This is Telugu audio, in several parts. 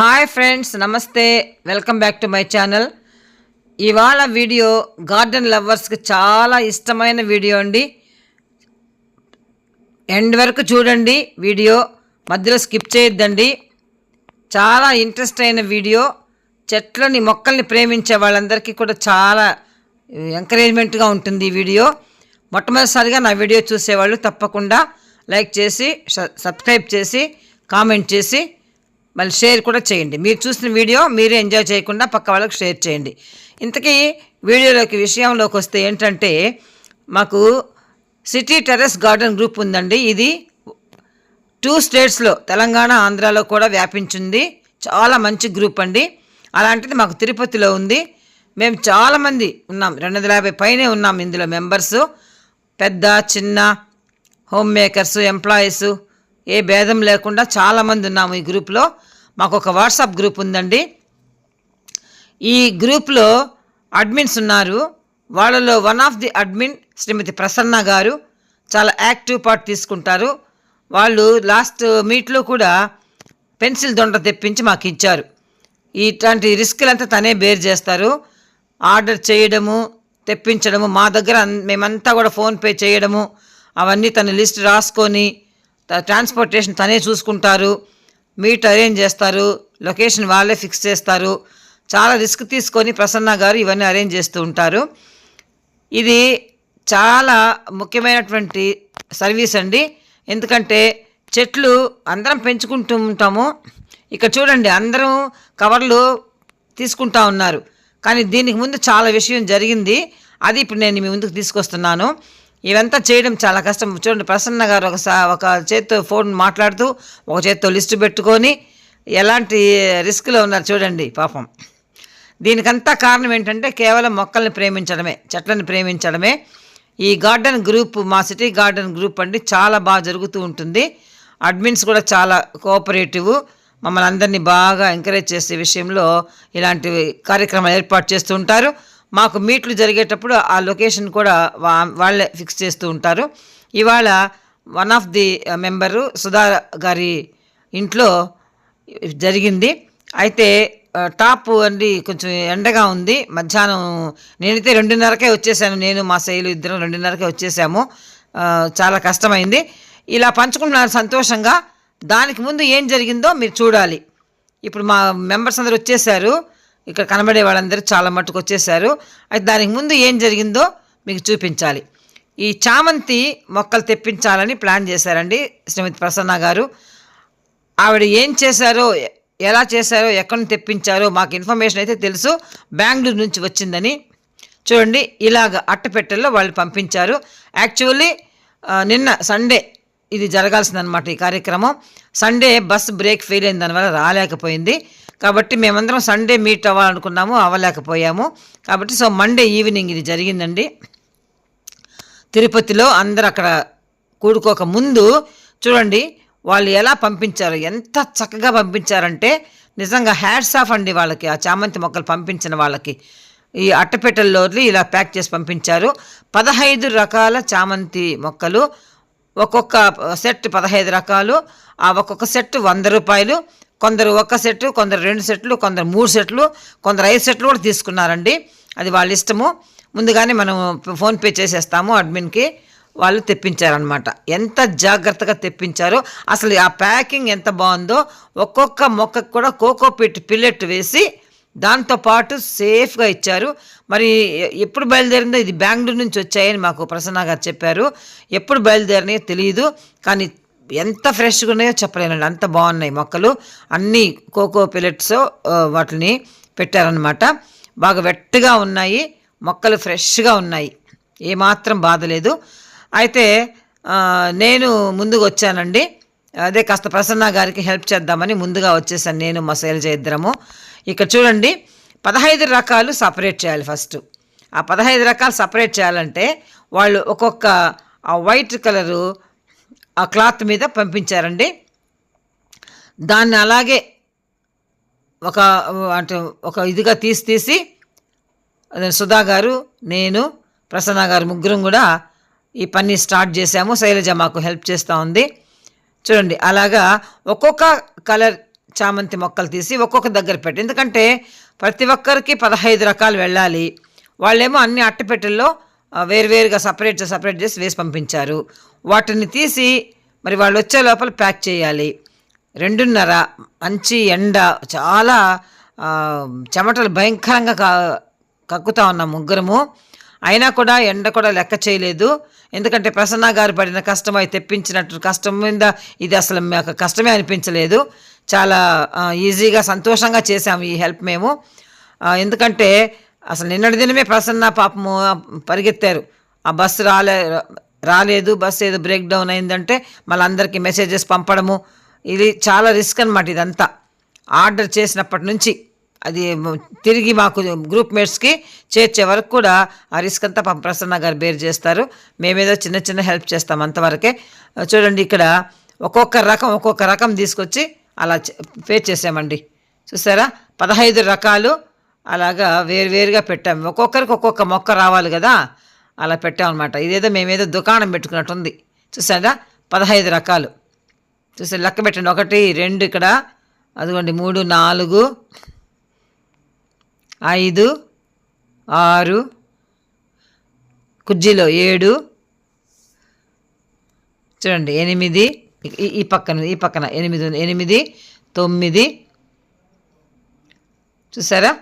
హాయ్ ఫ్రెండ్స్ నమస్తే welcome back to my channel ఇవాళ వీడియో గార్డెన్ లవర్స్కి చాలా ఇష్టమైన వీడియో అండి. ఎండ్ వరకు చూడండి వీడియో. మధ్యలో స్కిప్ చేయొద్దండి. చాలా ఇంట్రెస్ట్ అయిన వీడియో. చెట్లని మొక్కల్ని ప్రేమించే వాళ్ళందరికీ కూడా చాలా ఎంకరేజ్మెంట్గా ఉంటుంది ఈ వీడియో. మొట్టమొదటిసారిగా నా వీడియో చూసేవాళ్ళు తప్పకుండా లైక్ చేసి సబ్స్క్రైబ్ చేసి కామెంట్ చేసి మళ్ళీ షేర్ కూడా చేయండి. మీరు చూసిన వీడియో మీరే ఎంజాయ్ చేయకుండా పక్క వాళ్ళకి షేర్ చేయండి. ఇంతకీ వీడియోలోకి విషయంలోకి వస్తే ఏంటంటే మాకు సిటీ టెర్రస్ గార్డెన్ గ్రూప్ ఉందండి. ఇది టూ స్టేట్స్లో తెలంగాణ ఆంధ్రాలో కూడా వ్యాపించింది. చాలా మంచి గ్రూప్ అండి. అలాంటిది మాకు తిరుపతిలో ఉంది. మేము చాలామంది ఉన్నాం. రెండు వందల యాభై పైనే ఉన్నాం ఇందులో మెంబర్స్. పెద్ద చిన్న హోమ్ మేకర్స్ ఎంప్లాయీస్ ఏ భేదం లేకుండా చాలామంది ఉన్నాము ఈ గ్రూప్లో. మాకు ఒక వాట్సాప్ గ్రూప్ ఉందండి. ఈ గ్రూప్లో అడ్మిన్స్ ఉన్నారు. వాళ్ళలో one of the admin Shrimati Prasanna గారు. చాలా యాక్టివ్ పార్ట్ తీసుకుంటారు. వాళ్ళు లాస్ట్ మీట్లో కూడా పెన్సిల్ దొండ తెప్పించి మాకు ఇచ్చారు. ఇట్లాంటి రిస్క్లంతా తనే బేర్ చేస్తారు. ఆర్డర్ చేయడము తెప్పించడము మా దగ్గర మేమంతా కూడా ఫోన్పే చేయడము అవన్నీ తన లిస్ట్ రాసుకొని ట్రాన్స్పోర్టేషన్ తనే చూసుకుంటారు. మీట్ అరేంజ్ చేస్తారు లొకేషన్ వాళ్ళే ఫిక్స్ చేస్తారు. చాలా రిస్క్ తీసుకొని ప్రసన్న గారు ఇవన్నీ అరేంజ్ చేస్తూ ఉంటారు. ఇది చాలా ముఖ్యమైనటువంటి సర్వీస్ అండి. ఎందుకంటే చెట్లు అందరం పెంచుకుంటూ ఉంటాము. ఇక్కడ చూడండి అందరం కవర్లు తీసుకుంటా ఉన్నారు. కానీ దీనికి ముందు చాలా విషయం జరిగింది. అది ఇప్పుడు నేను మీ ముందుకు తీసుకొస్తున్నాను. ఇవంతా చేయడం చాలా కష్టం. చూడండి ప్రసన్న గారు ఒకసా ఒక చేత్తో ఫోన్ మాట్లాడుతూ ఒక చేత్తో లిస్టు పెట్టుకొని ఎలాంటి రిస్క్లో ఉన్నారు చూడండి పాపం. దీనికంతా కారణం ఏంటంటే కేవలం మొక్కల్ని ప్రేమించడమే చెట్లను ప్రేమించడమే. ఈ గార్డెన్ గ్రూప్ మా సిటీ గార్డెన్ గ్రూప్ అండి చాలా బాగా జరుగుతూ ఉంటుంది. అడ్మిన్స్ కూడా చాలా కోఆపరేటివ్ మమ్మల్ని అందరినీ బాగా ఎంకరేజ్ చేసే విషయంలో ఇలాంటి కార్యక్రమాలు ఏర్పాటు చేస్తూ ఉంటారు. మాకు మీట్లు జరిగేటప్పుడు ఆ లొకేషన్ కూడా వా- వాళ్ళే ఫిక్స్ చేస్తూ ఉంటారు. ఇవాళ one of the member Sudha గారి ఇంట్లో జరిగింది. అయితే టాప్ అండి కొంచెం ఎండగా ఉంది. మధ్యాహ్నం నేనైతే రెండున్నరకే వచ్చేసాను. నేను మా శైలు ఇద్దరం రెండున్నరకే వచ్చేసాము. చాలా కష్టమైంది. ఇలా పంచుకుంటున్నాను సంతోషంగా. దానికి ముందు ఏం జరిగిందో మీరు చూడాలి. ఇప్పుడు మా మెంబర్స్ అందరు వచ్చేసారు. ఇక్కడ కనబడే వాళ్ళందరూ చాలా మట్టుకు వచ్చేసారు అయితే దానికి ముందు ఏం జరిగిందో మీకు చూపించాలి. ఈ చామంతి మొక్కలు తెప్పించాలని ప్లాన్ చేశారండి శ్రీమతి ప్రసన్న గారు. ఆవిడ ఏం చేశారో ఎలా చేశారో ఎక్కడి నుంచి తెప్పించారో మాకు ఇన్ఫర్మేషన్ అయితే తెలుసు. బెంగళూరు నుంచి వచ్చిందని. చూడండి ఇలాగ అట్టపెట్టెల్లో వాళ్ళు పంపించారు. యాక్చువల్లీ నిన్న సండే ఇది జరగాల్సిందనమాట ఈ కార్యక్రమం. సండే బస్ బ్రేక్ ఫెయిల్ అయిన దానివల్ల రాలేకపోయింది. కాబట్టి మేమందరం సండే మీట్ అవ్వాలనుకున్నాము అవ్వలేకపోయాము. కాబట్టి సో మండే ఈవినింగ్ ఇది జరిగిందండి. తిరుపతిలో అందరు అక్కడ కూడుకోక ముందు చూడండి వాళ్ళు ఎలా పంపించారు ఎంత చక్కగా పంపించారంటే నిజంగా హ్యాట్స్ ఆఫ్ అండి వాళ్ళకి ఆ చామంతి మొక్కలు పంపించిన వాళ్ళకి. ఈ అట్టపెట్టెల్లో ఇలా ప్యాక్ చేసి పంపించారు. పదహైదు రకాల చామంతి మొక్కలు ఒక్కొక్క సెట్ పదహైదు రకాలు ఆ ఒక్కొక్క సెట్ వంద రూపాయలు కొందరు ఒక సెట్ కొందరు రెండు సెట్లు కొందరు మూడు సెట్లు కొందరు ఐదు సెట్లు కూడా తీసుకున్నారండి. అది వాళ్ళ ఇష్టము. ముందుగానే మనం ఫోన్పే చేసేస్తాము అడ్మిన్కి. వాళ్ళు తెప్పించారనమాట ఎంత జాగ్రత్తగా తెప్పించారో అసలు ఆ ప్యాకింగ్ ఎంత బాగుందో ఒక్కొక్క మొక్కకు కూడా కోకో పిట్ పిల్లెట్ వేసి దాంతో పాటు సేఫ్గా ఇచ్చారు. మరి ఎప్పుడు బయలుదేరిందో ఇది బెంగళూరు నుంచి వచ్చాయని మాకు ప్రసన్న గారు చెప్పారు. ఎప్పుడు బయలుదేరినాయో తెలియదు కానీ ఎంత ఫ్రెష్గా ఉన్నాయో చెప్పలేనండి అంత బాగున్నాయి మొక్కలు. అన్నీ కోకో పిల్లెట్స్ వాటిని పెట్టారనమాట బాగా వెట్టగా ఉన్నాయి. మొక్కలు ఫ్రెష్గా ఉన్నాయి. ఏమాత్రం బాధ లేదు. అయితే నేను ముందుకు వచ్చానండి. అదే కాస్త ప్రసన్న గారికి హెల్ప్ చేద్దామని ముందుగా వచ్చేసాను నేను మా శైలజ ఇద్దరము. ఇక్కడ చూడండి పదహైదు రకాలు సపరేట్ చేయాలి ఫస్ట్. ఆ పదహైదు రకాలు సపరేట్ చేయాలంటే వాళ్ళు ఒక్కొక్క ఆ వైట్ కలరు ఆ క్లాత్ మీద పంపించారండి. దాన్ని అలాగే ఒక అంటే ఒక ఇదిగా తీసి తీసి సుధా గారు నేను ప్రసన్న గారు ముగ్గురం కూడా ఈ పని స్టార్ట్ చేశాము. శైలజ మాకు హెల్ప్ చేస్తూ ఉంది. చూడండి అలాగా ఒక్కొక్క కలర్ చామంతి మొక్కలు తీసి ఒక్కొక్క దగ్గర పెట్టి ఎందుకంటే ప్రతి ఒక్కరికి పదహైదు రకాలు వెళ్ళాలి. వాళ్ళేమో అన్ని అట్టపెట్టెల్లో వేరువేరుగా సపరేట్ సపరేట్ చేసి వేసి పంపించారు. వాటిని తీసి మరి వాళ్ళు వచ్చే లోపల ప్యాక్ చేయాలి. రెండున్నర మంచి ఎండ చాలా చెమటలు భయంకరంగా కక్కుతా ఉన్నాం ముగ్గురము. అయినా కూడా ఎండ కూడా లెక్క చేయలేదు. ఎందుకంటే ప్రసన్న గారు పడిన కష్టం అయి తెప్పించినట్టు కష్టం మీద ఇది అసలు మాకు కష్టమే అనిపించలేదు. చాలా ఈజీగా సంతోషంగా చేసాము ఈ హెల్ప్ మేము. ఎందుకంటే అసలు నిన్నటి దినమే ప్రసన్న పాపము పరిగెత్తారు. ఆ బస్సు రాలే రాలేదు బస్సు ఏదో బ్రేక్ డౌన్ అయిందంటే మళ్ళీ అందరికీ మెసేజెస్ పంపడము. ఇది చాలా రిస్క్ అనమాట ఇదంతా. ఆర్డర్ చేసినప్పటి నుంచి అది తిరిగి మాకు గ్రూప్ మేట్స్కి చేర్చే వరకు కూడా ఆ రిస్క్ అంతా పంప ప్రసన్న గారు బేర్ చేస్తారు. మేమేదో చిన్న చిన్న హెల్ప్ చేస్తాం అంతవరకే. చూడండి ఇక్కడ ఒక్కొక్క రకం ఒక్కొక్క రకం తీసుకొచ్చి అలా పే చేసామండి. చూసారా? పదహైదు రకాలు అలాగా వేరువేరుగా పెట్టాము ఒక్కొక్కరికి ఒక్కొక్క మొక్క రావాలి కదా. అలా పెట్టామన్నమాట. ఇదేదో మేమేదో దుకాణం పెట్టుకున్నట్టుంది. చూసారా పదహైదు రకాలు. చూసారు లెక్క పెట్టండి. ఒకటి రెండు ఇక్కడ. అదిగోండి మూడు నాలుగు ఐదు ఆరు కుర్జీలో ఏడు చూడండి ఎనిమిది ఈ- ఈ పక్కన ఈ పక్కన ఎనిమిది ఉంది. ఎనిమిది తొమ్మిది చూసారా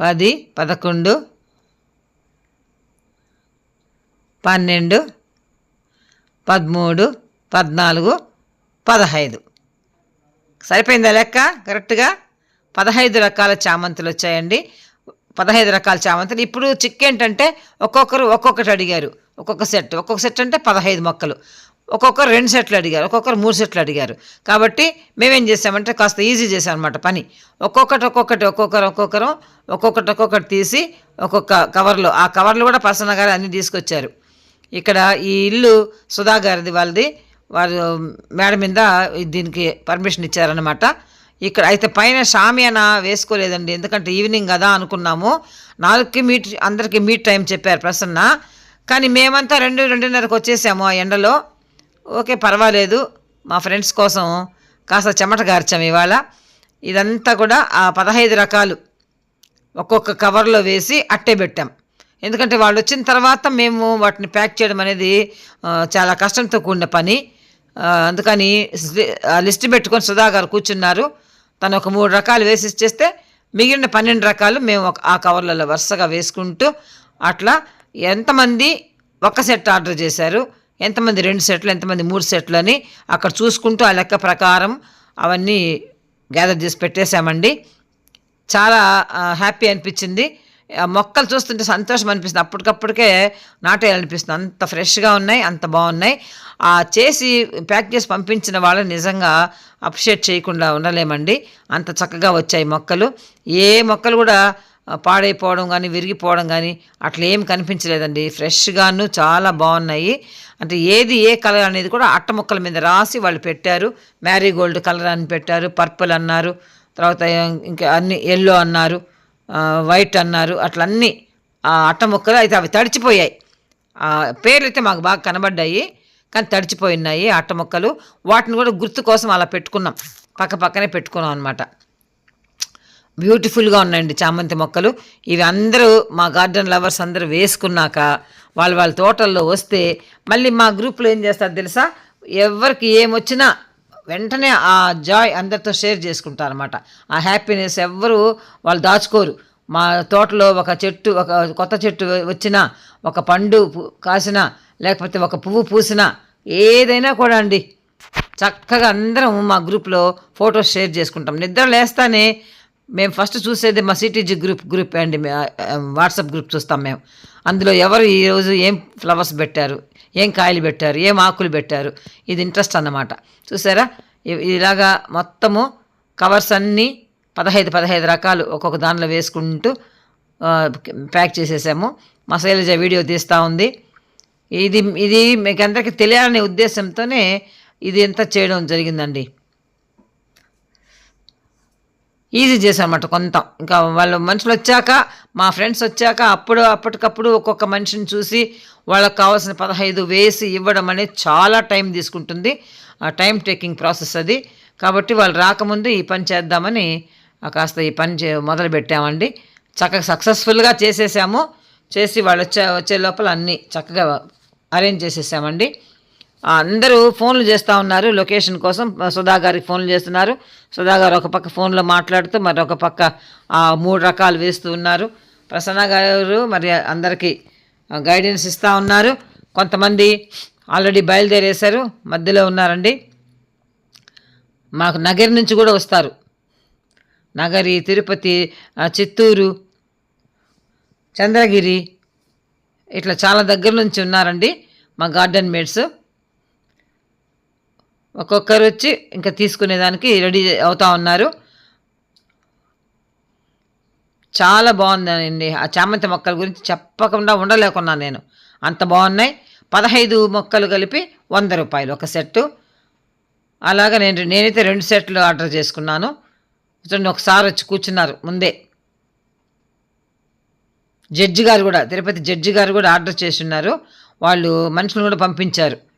పది పదకొండు పన్నెండు పదమూడు పద్నాలుగు పదహైదు. సరిపోయిందా లెక్క? కరెక్ట్గా? పదహైదు రకాల చామంతులు వచ్చాయండి. పదహైదు రకాల చామంతులు. ఇప్పుడు చిక్ ఏంటంటే ఒక్కొక్కరు ఒక్కొక్కటి అడిగారు. ఒక్కొక్క సెట్. ఒక్కొక్క సెట్ అంటే పదహైదు మొక్కలు. ఒక్కొక్కరు రెండు సెట్లు అడిగారు. ఒక్కొక్కరు మూడు సెట్లు అడిగారు. కాబట్టి మేమేం చేసామంటే కాస్త ఈజీ చేసాం అనమాట పని. ఒక్కొక్కటి ఒక్కొక్కటి ఒక్కొక్కరు ఒక్కొక్కరు ఒక్కొక్కటి ఒక్కొక్కటి తీసి ఒక్కొక్క కవర్లో. ఆ కవర్లు కూడా పర్సన గారు అన్నీ తీసుకొచ్చారు. ఇక్కడ ఈ ఇల్లు సుధా గారిది వాళ్ళది. వారు మేడ మీద దీనికి పర్మిషన్ ఇచ్చారనమాట ఇక్కడ అయితే పైన షామియానా వేసుకోలేదండి. ఎందుకంటే ఈవినింగ్ కదా అనుకున్నాము. నాలుగుకి మీట్ అందరికీ మీట్ టైం చెప్పారు ప్రసన్న. కానీ మేమంతా రెండు రెండున్నరకు వచ్చేసాము ఆ ఎండలో. ఓకే పర్వాలేదు. మా ఫ్రెండ్స్ కోసం కాస్త చెమట గార్చాం ఇవాళ. ఇదంతా కూడా ఆ పదహైదు రకాలు ఒక్కొక్క కవర్లో వేసి అట్టే పెట్టాం. ఎందుకంటే వాళ్ళు వచ్చిన తర్వాత మేము వాటిని ప్యాక్ చేయడం అనేది చాలా కష్టంతో కూడిన పని. అందుకని ఆ లిస్ట్ పెట్టుకొని సుధా గారు కూర్చున్నారు. తను ఒక మూడు రకాలు వేసి ఇచ్చేస్తే మిగిలిన పన్నెండు రకాలు మేము ఒక ఆ కవర్లలో వరుసగా వేసుకుంటూ అట్లా ఎంతమంది ఒక సెట్ ఆర్డర్ చేశారు ఎంతమంది రెండు సెట్లు ఎంతమంది మూడు సెట్లు అని అక్కడ చూసుకుంటూ ఆ లెక్క ప్రకారం అవన్నీ గ్యాదర్ చేసి పెట్టేశామండి. చాలా హ్యాపీ అనిపించింది. మొక్కలు చూస్తుంటే సంతోషం అనిపిస్తుంది. అప్పటికప్పటికే నాటేయాలనిపిస్తుంది. అంత ఫ్రెష్గా ఉన్నాయి అంత బాగున్నాయి. ఆ చేసి ప్యాక్ చేసి పంపించిన వాళ్ళని నిజంగా అప్రిషియేట్ చేయకుండా ఉండలేమండి. అంత చక్కగా వచ్చాయి మొక్కలు. ఏ మొక్కలు కూడా పాడైపోవడం కానీ విరిగిపోవడం కానీ అట్లా ఏం కనిపించలేదండి. ఫ్రెష్గాను చాలా బాగున్నాయి. అంటే ఏది ఏ కలర్ అనేది కూడా అట్ట మొక్కల మీద రాసి వాళ్ళు పెట్టారు. మ్యారీగోల్డ్ కలర్ అని పెట్టారు. పర్పుల్ అన్నారు. తర్వాత ఇంకా అన్ని ఎల్లో అన్నారు. వైట్ అన్నారు. అట్లా అన్నీ ఆ అట్ట ముక్కలు అయితే అవి తడిచిపోయాయి. పేర్లు అయితే మాకు బాగా కనబడ్డాయి. కానీ తడిచిపోయినాయి అట్ట ముక్కలు. వాటిని కూడా గుర్తు కోసం అలా పెట్టుకున్నాం. పక్క పక్కనే పెట్టుకున్నాం అనమాట బ్యూటిఫుల్గా ఉన్నాయండి చామంతి మొక్కలు. ఇవి అందరూ మా గార్డెన్ లవర్స్ అందరూ వేసుకున్నాక వాళ్ళ వాళ్ళ తోటల్లో వస్తే మళ్ళీ మా గ్రూప్లో ఏం చేస్తారు తెలుసా? ఎవరికి ఏమొచ్చినా వెంటనే ఆ జాయ్ అందరితో షేర్ చేసుకుంటారు అనమాట ఆ హ్యాపీనెస్ ఎవ్వరు వాళ్ళు దాచుకోరు. మా తోటలో ఒక చెట్టు ఒక కొత్త చెట్టు వచ్చినా ఒక పండు కాసినా లేకపోతే ఒక పువ్వు పూసినా ఏదైనా కూడా అండి. చక్కగా అందరం మా గ్రూప్లో ఫొటోస్ షేర్ చేసుకుంటాం. నిద్ర లేస్తానే మేము ఫస్ట్ చూసేది మా సిటీజీ గ్రూప్ గ్రూప్ అండి. వాట్సాప్ గ్రూప్ చూస్తాం మేము. అందులో ఎవరు ఈరోజు ఏం ఫ్లవర్స్ పెట్టారు ఏం కాయలు పెట్టారు ఏం ఆకులు పెట్టారు ఇది ఇంట్రెస్ట్ అన్నమాట. చూసారా? ఇలాగా మొత్తము కవర్స్ అన్నీ పదహైదు పదహైదు రకాలు ఒక్కొక్క దానిలో వేసుకుంటూ ప్యాక్ చేసేసాము. మా శైలజ వీడియో తీస్తూ ఉంది. ఇది ఇది మీకు అందరికీ తెలియాలనే ఉద్దేశంతోనే ఇది ఎంత చేయడం జరిగిందండి. ఈజీ చేశామన్నమాట కొంత. ఇంకా వాళ్ళ మనుషులు వచ్చాక మా ఫ్రెండ్స్ వచ్చాక అప్పుడు అప్పటికప్పుడు ఒక్కొక్క మనిషిని చూసి వాళ్ళకి కావాల్సిన పదహైదు వేసి ఇవ్వడం అనేది చాలా టైం తీసుకుంటుంది. ఆ టైం టేకింగ్ ప్రాసెస్ అది. కాబట్టి వాళ్ళు రాకముందు ఈ పని చేద్దామని కాస్త ఈ పని చే మొదలు పెట్టామండి. చక్కగా సక్సెస్ఫుల్గా చేసేసాము. చేసి వాళ్ళు వచ్చే వచ్చే లోపల అన్నీ చక్కగా అరేంజ్ చేసేసామండి. అందరూ ఫోన్లు చేస్తూ ఉన్నారు. లొకేషన్ కోసం సుధా గారికి ఫోన్లు చేస్తున్నారు. సుధా గారు ఒక పక్క ఫోన్లో మాట్లాడుతూ మరి ఒక పక్క మూడు రకాలు వేస్తూ ఉన్నారు. ప్రసన్న గారు మరి అందరికీ గైడెన్స్ ఇస్తూ ఉన్నారు. కొంతమంది ఆల్రెడీ బయలుదేరేశారు మధ్యలో ఉన్నారండి. మాకు నగరి నుంచి కూడా వస్తారు. నగరి తిరుపతి చిత్తూరు చంద్రగిరి ఇట్లా చాలా దగ్గర నుంచి ఉన్నారండి మా గార్డెన్ మేట్స్. ఒక్కొక్కరు వచ్చి ఇంకా తీసుకునేదానికి రెడీ అవుతా ఉన్నారు. చాలా బాగుందండి. ఆ చామంతి మొక్కల గురించి చెప్పకుండా ఉండలేకున్నాను నేను. అంత బాగున్నాయి. పదహైదు మొక్కలు కలిపి వంద రూపాయలు ఒక సెట్టు. అలాగా నేను నేనైతే రెండు సెట్లు ఆర్డర్ చేసుకున్నాను. చూడండి ఒకసారి వచ్చి కూర్చున్నారు ముందే. జడ్జి గారు కూడా తిరుపతి జడ్జి గారు కూడా ఆర్డర్ చేసి ఉన్నారు. వాళ్ళు మనుషులను కూడా పంపించారు.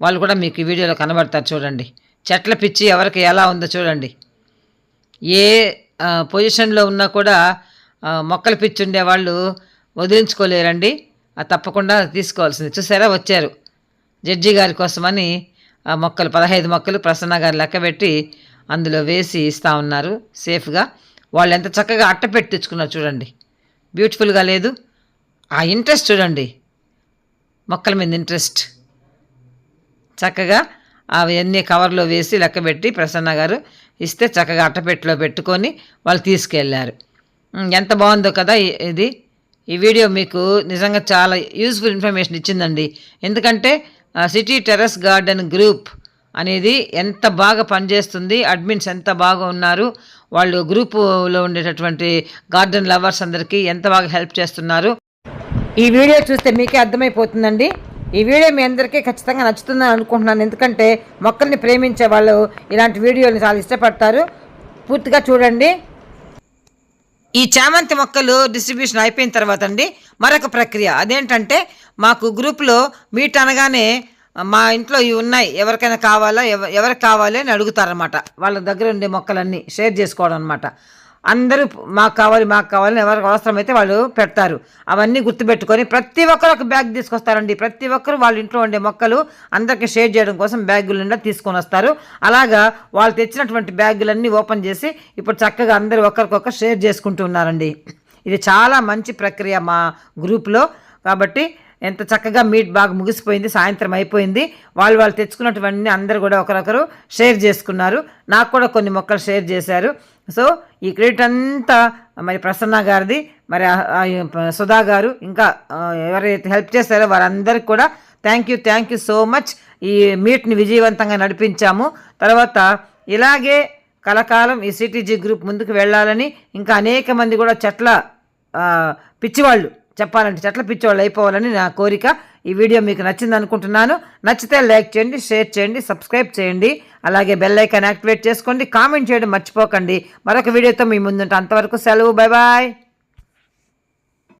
వాళ్ళు కూడా మీకు ఈ వీడియోలో కనబడతారు చూడండి. చెట్ల పిచ్చి ఎవరికి ఎలా ఉందో చూడండి. ఏ పొజిషన్లో ఉన్నా కూడా మొక్కల పిచ్చి ఉండే వాళ్ళు వదిలించుకోలేరండి. అది తప్పకుండా తీసుకోవాల్సింది. చూసారా? వచ్చారు. జడ్జి గారి కోసమని ఆ మొక్కలు పదహైదు మొక్కలు ప్రసన్న గారు లెక్క పెట్టి అందులో వేసి ఇస్తూ ఉన్నారు. సేఫ్గా. వాళ్ళు ఎంత చక్కగా అట్ట పెట్టి తెచ్చుకున్నారు చూడండి. బ్యూటిఫుల్గా లేదు. ఆ ఇంట్రెస్ట్ చూడండి. మొక్కల మీద ఇంట్రెస్ట్. చక్కగా అవన్నీ కవర్లో వేసి లెక్కబెట్టి ప్రసన్న గారు ఇస్తే చక్కగా అట్టపెట్టిలో పెట్టుకొని వాళ్ళు తీసుకెళ్ళారు ఎంత బాగుందో కదా ఇది. ఈ వీడియో మీకు నిజంగా చాలా యూస్ఫుల్ ఇన్ఫర్మేషన్ ఇచ్చిందండి. ఎందుకంటే సిటీ టెర్రస్ గార్డెన్ గ్రూప్ అనేది ఎంత బాగా పనిచేస్తుంది అడ్మిన్స్ ఎంత బాగా ఉన్నారు వాళ్ళు గ్రూపులో ఉండేటటువంటి గార్డెన్ లవర్స్ అందరికీ ఎంత బాగా హెల్ప్ చేస్తున్నారు. ఈ వీడియో చూస్తే మీకే అర్థమైపోతుందండి. ఈ వీడియో మీ అందరికీ ఖచ్చితంగా నచ్చుతుందని అనుకుంటున్నాను. ఎందుకంటే మొక్కల్ని ప్రేమించే వాళ్ళు ఇలాంటి వీడియోని చాలా ఇష్టపడతారు. పూర్తిగా చూడండి. ఈ చామంతి మొక్కలు డిస్ట్రిబ్యూషన్ అయిపోయిన తర్వాత అండి మరొక ప్రక్రియ. అదేంటంటే మాకు గ్రూప్లో మీట్ అనగానే మా ఇంట్లో ఇవి ఉన్నాయి. ఎవరికైనా కావాలా? ఎవ ఎవరికి కావాలి అని అడుగుతారనమాట వాళ్ళ దగ్గర ఉండే మొక్కలన్నీ షేర్ చేసుకోవడం అనమాట అందరూ మాకు కావాలి మాకు కావాలని ఎవరికి అవసరమైతే వాళ్ళు పెడతారు. అవన్నీ గుర్తుపెట్టుకొని ప్రతి ఒక్కరు ఒక బ్యాగ్ తీసుకొస్తారండి. ప్రతి ఒక్కరు వాళ్ళ ఇంట్లో ఉండే మొక్కలు అందరికీ షేర్ చేయడం కోసం బ్యాగుల నిండా తీసుకొని వస్తారు. అలాగా వాళ్ళు తెచ్చినటువంటి బ్యాగులన్నీ ఓపెన్ చేసి ఇప్పుడు చక్కగా అందరూ ఒకరికొకరు షేర్ చేసుకుంటూ ఉన్నారండి. ఇది చాలా మంచి ప్రక్రియ మా గ్రూప్లో. కాబట్టి ఎంత చక్కగా మీట్ బాగా ముగిసిపోయింది సాయంత్రం అయిపోయింది. వాళ్ళు వాళ్ళు తెచ్చుకున్నటువన్నీ అందరూ కూడా ఒకరొకరు షేర్ చేసుకున్నారు. నాకు కూడా కొన్ని మొక్కలు షేర్ చేశారు. సో ఈ క్రెడిట్ అంతా మరి ప్రసన్న గారిది మరి సుధా గారు ఇంకా ఎవరైతే హెల్ప్ చేశారో వారందరికీ కూడా thank you thank you so much ఈ మీట్ని విజయవంతంగా నడిపించాము. తర్వాత ఇలాగే కలకాలం ఈ సిటీజీ గ్రూప్ ముందుకు వెళ్ళాలని ఇంకా అనేక మంది కూడా చెట్ల పిచ్చివాళ్ళు చెప్పాలంటే చెట్ల పిచ్చోళ్ళు అయిపోవాలని నా కోరిక. ఈ వీడియో మీకు నచ్చింది అనుకుంటున్నాను. నచ్చితే లైక్ చేయండి షేర్ చేయండి సబ్స్క్రైబ్ చేయండి. అలాగే బెల్ ఐకాన్ యాక్టివేట్ చేసుకోండి. కామెంట్ చేయడం మర్చిపోకండి. మరొక వీడియోతో మీ ముందుంటే అంతవరకు సెలవు. Bye bye.